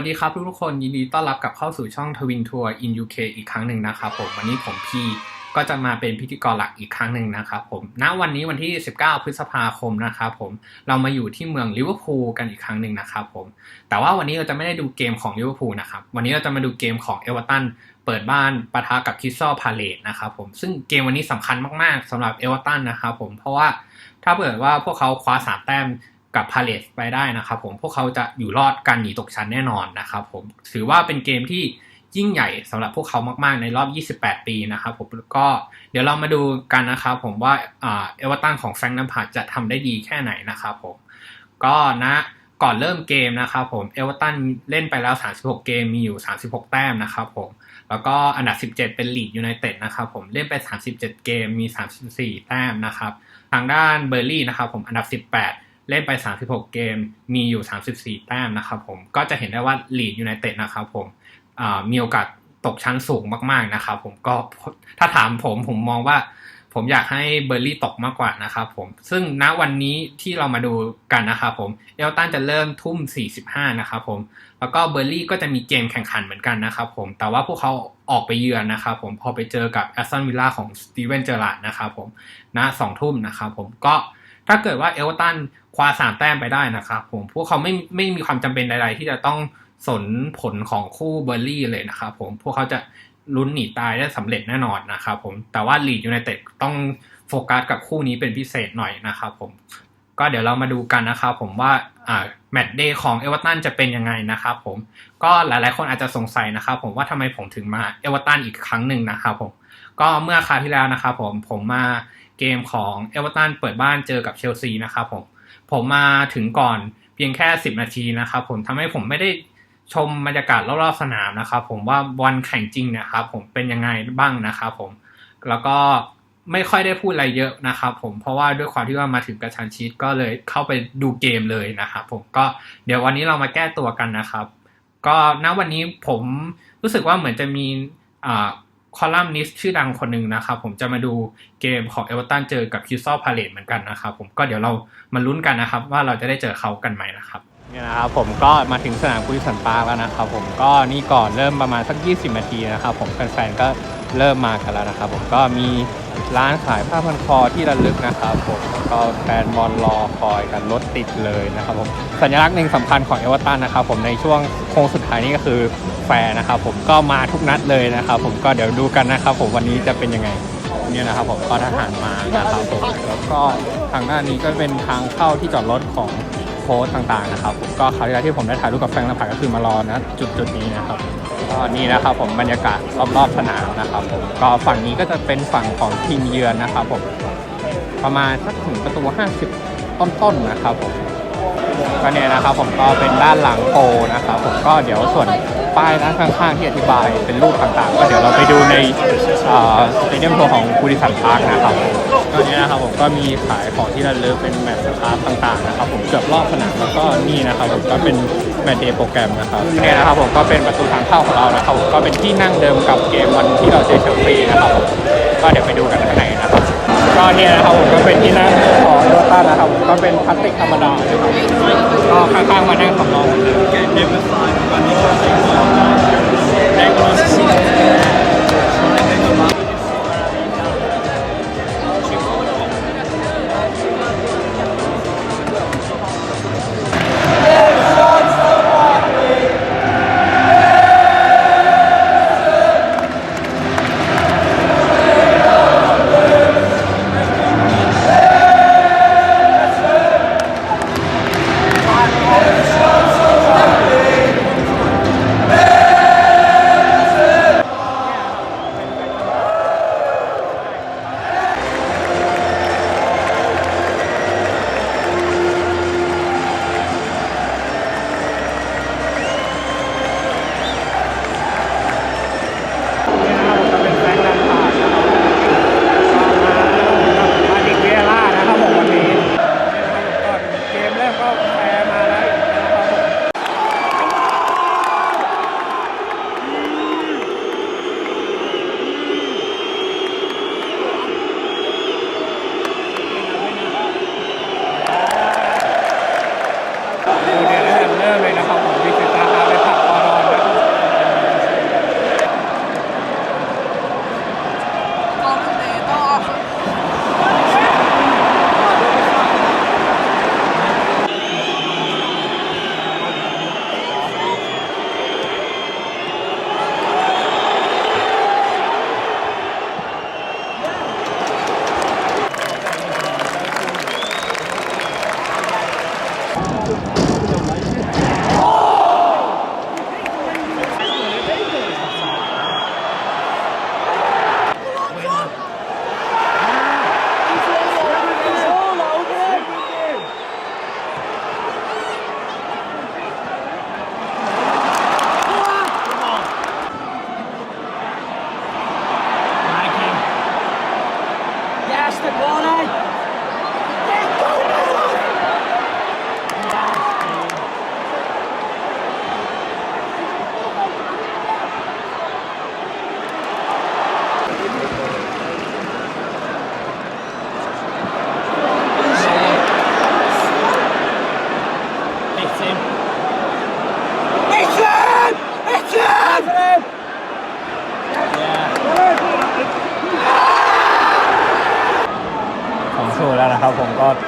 วัสดีครับทุกๆคนยินดีต้อนรับกลับเข้าสู่ช่องทวินทัวร์ in UK อีกครั้งหนึ่งนะครับผมวันนี้ผมพี่ก็จะมาเป็นพิธีกรหลักอีกครั้งหนึ่งนะครับผมณวันนี้วันที่ 19 พฤษภาคมนะครับผมเรามาอยู่ที่เมืองลิเวอร์พูลกันอีกครั้งหนึ่งนะครับผมแต่ว่าวันนี้เราจะไม่ได้ดูเกมของลิเวอร์พูลนะครับวันนี้เราจะมาดูเกมของเอเวอร์ตันเปิดบ้านปะทะกับคิสซอพาเลตนะครับผมซึ่งเกมวันนี้สำคัญมากๆสำหรับเอเวอร์ตันนะครับผมเพราะว่าถ้าเกิดว่าพวกเขาคว้าสามแต้ม กับพาเลสไปได้นะครับผมพวกเขาจะอยู่รอดการหนีตกชั้นแน่นอนนะครับผมถือว่าเป็นเกมที่ยิ่งใหญ่สำหรับพวกเขามาก ๆ ในรอบ 28 ปีนะครับผมก็เดี๋ยวเรามาดูกันนะครับผมว่าเอเวอร์ตันของแฟรงค์ลัมพาร์ดจะทำได้ดีแค่ไหนนะครับผมก็นะก่อนเริ่มเกมนะครับผมเอเวอร์ตันเล่นไปแล้ว 36 เกมมีอยู่ 36 แต้มนะครับผมแล้วก็อันดับ 17 เป็นลีดยูไนเต็ดนะครับผมเล่นไป 37 เกมมี 34 แต้มนะครับทางด้านเบอร์ลี่นะครับผมอันดับ 18 เล่นไป 36 เกม มีอยู่ 34 แต้มนะครับผมก็จะเห็นได้ว่าลีดยูไนเต็ดนะครับผมมีโอกาสตกชั้นสูงมากๆนะครับผมก็ถ้าถามผมผมมองว่า ผมอยากให้เบอร์ลี่ตกมากกว่านะครับผมซึ่งณวันนี้ที่เรามาดูกันนะครับผมเอลตันจะเริ่มทุ่ม 45 นะครับผมแล้วก็เบอร์ลี่ก็จะมีเกมแข่งขันเหมือนกันนะครับผมแต่ว่าพวกเขาออกไปเยือนนะครับผมพอไปเจอกับแอสตันวิลล่าของสตีเวนเจอร์ลาดนะครับผมณสองทุ่มนะครับผมก็ถ้าเกิดว่าเอลตัน คว้าสามแต้มไปได้นะครับผมพวกเขาไม่ไม่มีความจำเป็นใดๆ ที่จะต้องสนผลของคู่เบอร์ลี่เลยนะครับผมพวกเขาจะลุ้นหนีตายได้สำเร็จแน่นอนนะครับผมแต่ว่าลีดยูไนเต็ดต้องโฟกัสกับคู่นี้เป็นพิเศษหน่อยนะครับผมก็เดี๋ยวเรามาดูกันนะครับผมว่าแมตช์เดย์ของเอเวอร์ตันจะเป็นยังไงนะครับผมก็หลายๆคนอาจจะสงสัยนะครับผมว่าทำไมผมถึงมาเอเวอร์ตันอีกครั้งหนึ่งนะครับผมก็เมื่อคราวที่แล้วนะครับผมผมมาเกมของเอเวอร์ตันเปิดบ้านเจอกับเชลซีนะครับผม ผมมาถึงก่อนเพียงแค่ 10 นาทีนะครับผมทำให้ผมไม่ได้ชมบรรยากาศรอบๆสนามนะครับผมว่าวันแข่งจริงนะครับผมเป็นยังไงบ้างนะครับผมแล้วก็ไม่ค่อยได้พูดอะไรเยอะนะครับผมเพราะว่าด้วยความที่ว่ามาถึงกระชันชิดก็เลยเข้าไปดูเกมเลยนะครับผมก็เดี๋ยววันนี้เรามาแก้ตัวกันนะครับ ก็ณวันนี้ผมรู้สึกว่าเหมือนจะมีอ่า คอลัมนิสชื่อดังคนหนึ่งนะครับ ผมจะมาดูเกมของเอเวอร์ตันเจอกับคิวซอลพาเลตเหมือนกันนะครับผมก็เดี๋ยวเรามาลุ้นกันนะครับ ว่าเราจะได้เจอเขากันไหมนะครับเนี่ยนะครับผมก็มาถึงสนามกุลิสันปาร์กแล้วนะครับผมก็นี่ก่อนเริ่มประมาณสัก 20 นาทีนะครับผมแฟนๆก็เริ่มมากันแล้วนะครับผมก็มีร้านขายผ้าพันคอที่ระลึกนะครับผมแล้วก็แฟนบอลรอคอยกันรถติดเลยนะครับผมสัญลักษณ์หนึ่งสำคัญของเอเวอร์ตันนะครับผมในช่วงโค้งสุดท้ายนี้ก็คือ ฟนะครับผมก็มาทุกนัดเลยนะครับผมก็เดี๋ยวดูกันนะครับผมวันนี้จะเป็นยังไงเนี่ยนะครับผมก็ทหารมานะครับผมแล้วก็ทางหน้านี้ก็เป็นทางเข้าที่จอดรถของโค้ชต่างๆนะครับผมก็คราวที่ที่ผมได้ถ่ายรูปกับแฟนลำพัดก็คือมารอนะจุดจุดนี้นะครับก็นี่นะครับผมบรรยากาศรอบๆสนามนะครับผมก็ฝั่งนี้ก็จะเป็นฝั่งของทีมเยือนนะครับผมประมาณสักถึงประตู 50 ต้นๆนะครับผมก็เนี่ยนะครับผมก็เป็นด้านหลังโปนะครับผมก็เดี๋ยวส่วน ป้ายด้านข้างๆที่อธิบายเป็นรูปต่างๆ ก็เดี๋ยวเราไปดูในสเตเดียมทัวร์ของบูริสันพาร์คนะครับก็นี้นะครับผมก็มีขายของที่ระลึกเป็นแมตช์สตาร์ต่างๆนะครับผมเกือบรอบสนามแล้วก็นี่นะครับผมก็เป็นแมตช์เดย์โปรแกรมนะครับนี่นะครับผมก็เป็นประตูทางเข้าของเรานะครับก็เป็นที่นั่งเดิมกับเกมวันที่เราเจอเชลซีนะครับก็เดี๋ยวไปดูกันข้างใน ก็เนี่ยนะครับผมก็เป็นที่นั่งของโดต้านะครับก็เป็นพลาสติกธรรมดานะครับก็ข้างๆมานั่งสำรองเหมือนเดิม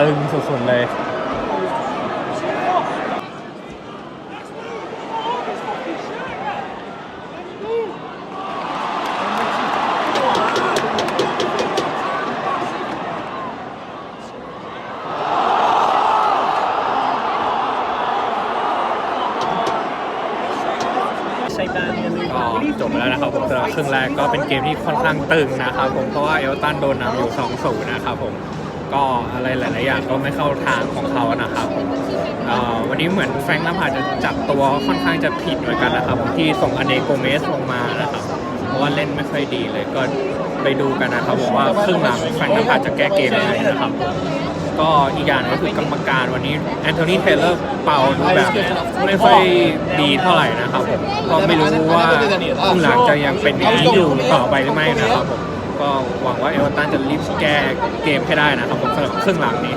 ตึงสุดๆเลยก็จบไปแล้วนะครับผมสำหรับครึ่งแรกก็เป็นเกมที่ค่อนข้างตึงนะครับผมเพราะว่าเอลตันโดนนำอยู่2 0นะครับผม ก็อะไรหลาย ๆ อย่างก็ไม่เข้าทางของเขานะครับวันนี้เหมือนแฟรงค์ลัมพาจะจับตัวค่อนข้างจะผิดเหมือนกันนะครับ ที่ส่งอเนโกเมสลงมานะครับ เพราะว่าเล่นไม่ค่อยดีเลยก็ไปดูกันนะครับผมว่าครึ่งหลังแฟรงค์ลัมพาจะแก้เกมยังไงนะครับ ก็อีกอย่างก็คือกรรมการวันนี้แอนโทนีเทเลอร์เป่าดูแบบไม่ค่อยดีเท่าไหร่นะครับผมก็ไม่รู้ว่าครึ่งหลังจะยังเป็นอย่างนี้อยู่ต่อไปหรือไม่นะครับผม ก็หวังว่าเอเวอร์ตันจะรีบแก้เกมให้ได้นะครับผมสำหรับครึ่งหลังนี้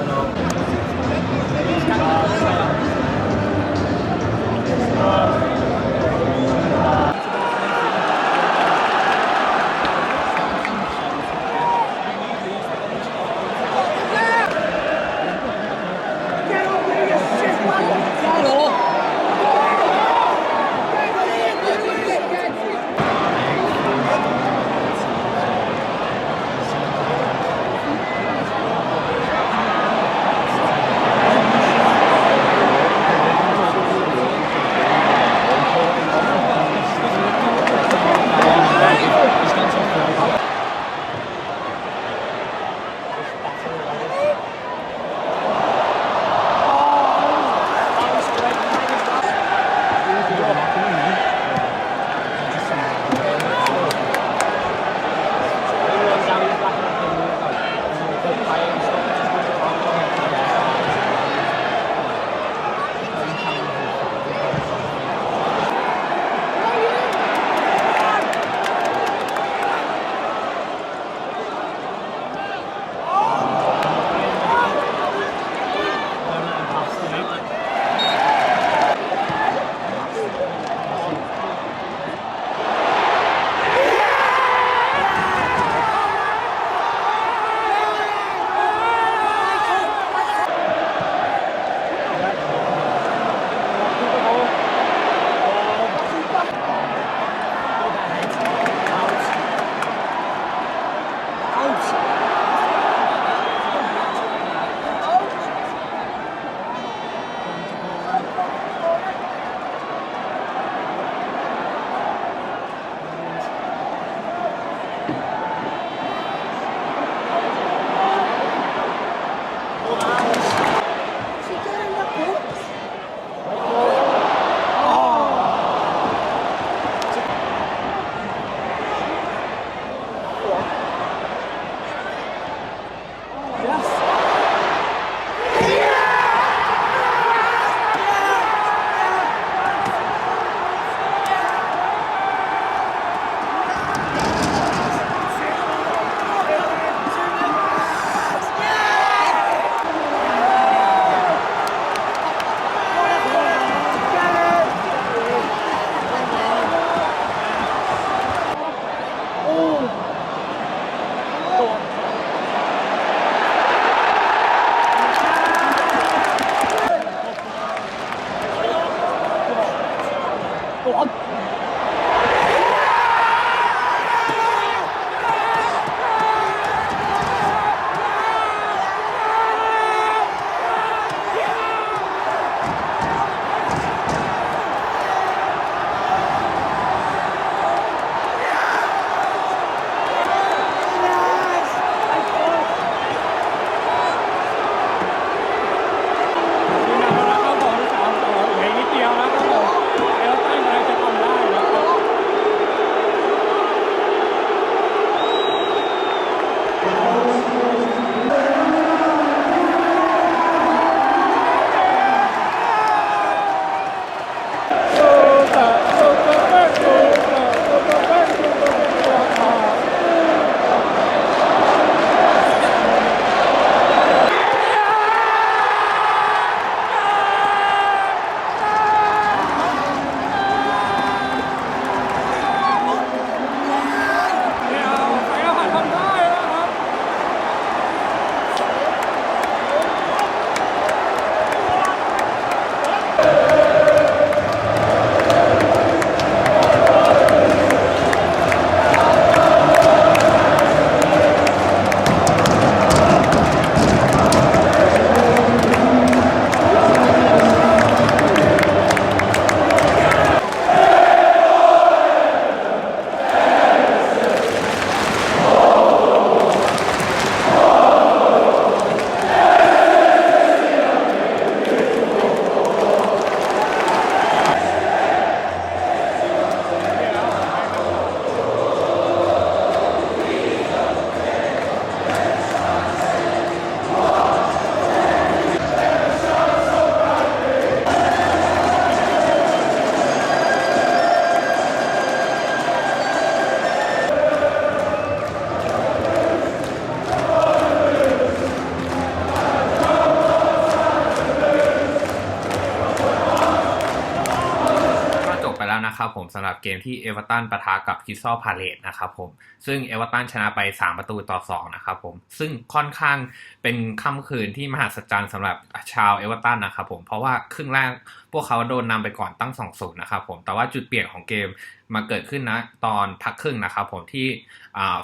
ผมสำหรับเกมที่เอเวอร์ตันปะทะกับคิสตัลพาเลตนะครับผมซึ่งเอเวอร์ตันชนะไป 3 ประตูต่อ 2 นะครับผม ซึ่งค่อนข้างเป็นค่ำคืนที่มหัศจรรย์สำหรับชาวเอเวอร์ตันนะครับผม เพราะว่าครึ่งแรกพวกเขาโดนนำไปก่อนตั้ง 2-0 นะครับผม แต่ว่าจุดเปลี่ยนของเกมมาเกิดขึ้นนะตอนพักครึ่งนะครับผมที่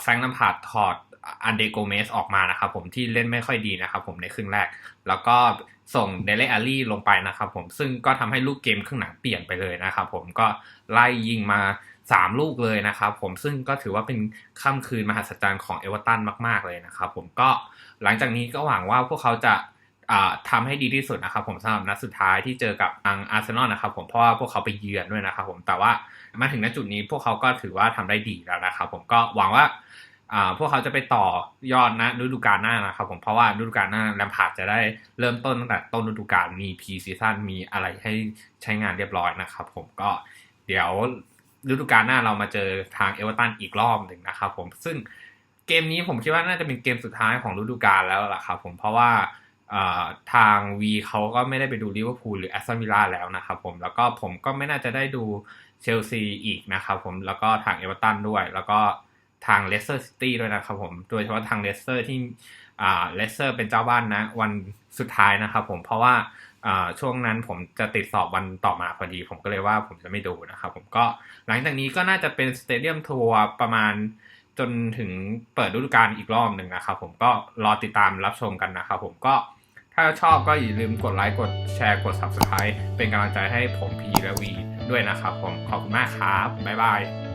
แฟรงค์ลัมพาร์ดถอดอันเดโกเมสออกมานะครับผมที่เล่นไม่ค่อยดีนะครับผมในครึ่งแรก แล้วก็ ส่งเดเลอารี่ลงไปนะครับผมซึ่งก็ทำให้ลูกเกมครึ่งหลังเปลี่ยนไปเลยนะครับผมก็ไล่ยิงมา3ลูกเลยนะครับผมซึ่งก็ถือว่าเป็นค่ำคืนมหัศจรรย์ของเอเวอร์ตันมาก ๆ เลยนะครับผมก็หลังจากนี้ก็หวังว่าพวกเขาจะทำให้ดีที่สุดนะครับผมสำหรับนัดสุดท้ายที่เจอกับทางอาร์เซนอลนะครับผมเพราะว่าพวกเขาไปเยือนด้วยนะครับผมแต่ว่ามาถึงณจุดนี้พวกเขาก็ถือว่าทำได้ดีแล้วนะครับผมก็หวังว่า พวกเขาจะไปต่อยอดนะฤดูกาลหน้านะครับผมเพราะว่าฤดูกาลหน้าแลมพาร์ดจะได้เริ่มต้นตั้งแต่ต้นฤดูกาลมีพีซีซั่นมีอะไรให้ใช้งานเรียบร้อยนะครับผมก็เดี๋ยวฤดูกาลหน้าเรามาเจอทางเอเวอร์ตันอีกรอบหนึ่งนะครับผมซึ่งเกมนี้ผมคิดว่าน่าจะเป็นเกมสุดท้ายของฤดูกาลแล้วล่ะครับผมเพราะว่าทางวีเขาก็ไม่ได้ไปดูลิเวอร์พูลหรือแอสตันวิลล่าแล้วนะครับผมแล้วก็ผมก็ไม่น่าจะได้ดูเชลซีอีกนะครับผมแล้วก็ทางเอเวอร์ตันด้วย แล้วก็ ทางเลสเตอร์ซิตี้ด้วยนะครับผม โดยเฉพาะทางเลสเตอร์ที่อ่าเลสเตอร์เป็นเจ้าบ้านนะ วันสุดท้ายนะครับผม เพราะว่าช่วงนั้นผมจะติดสอบวันต่อมาพอดี ผมก็เลยว่าผมจะไม่ดูนะครับผมก็หลังจากนี้ก็น่าจะเป็นสเตเดียมทัวร์ประมาณจนถึงเปิดฤดูกาลอีกรอบหนึ่งนะครับผมก็รอติดตามรับชมกันนะครับผมก็ถ้าชอบก็อย่าลืมกดไลค์กดแชร์กด Subscribe เป็นกำลังใจให้ผมพีและวีด้วยนะครับผมขอบคุณมากครับ บ๊ายบาย